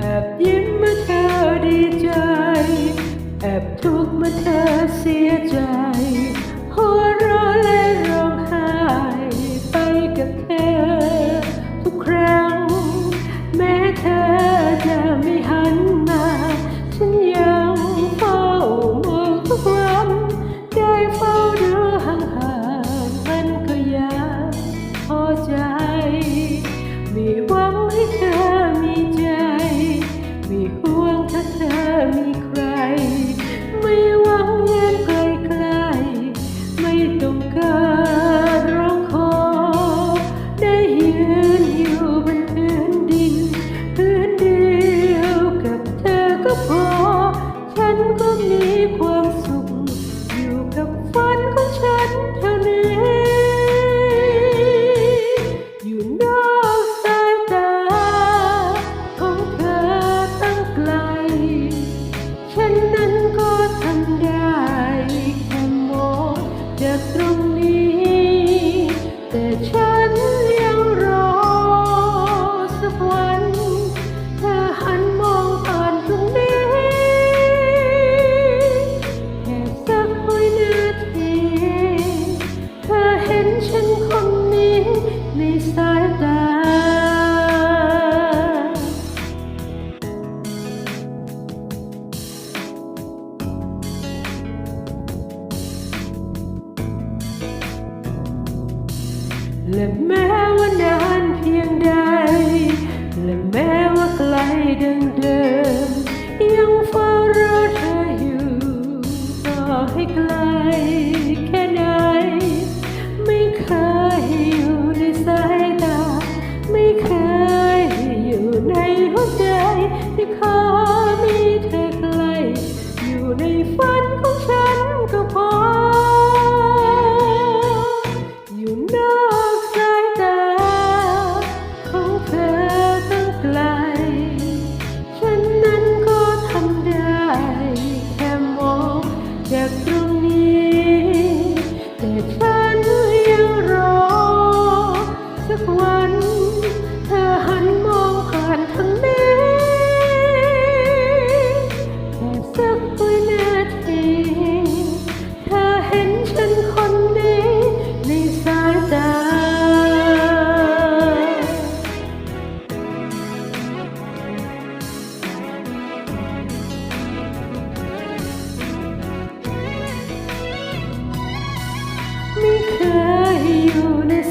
แอบยิ้มเมื่อเธอดีใจ แอบทุกข์เมื่อเธอเสียใจ หัวเราะและร้องไห้ไปกับเธอ ทุกครั้ง แม้เธอจะไม่หัน through และแม้ว่า นานเพียงใดและแม้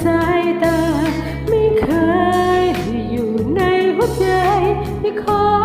สายตา ไม่เคยอยู่ในหัวใจที่คอ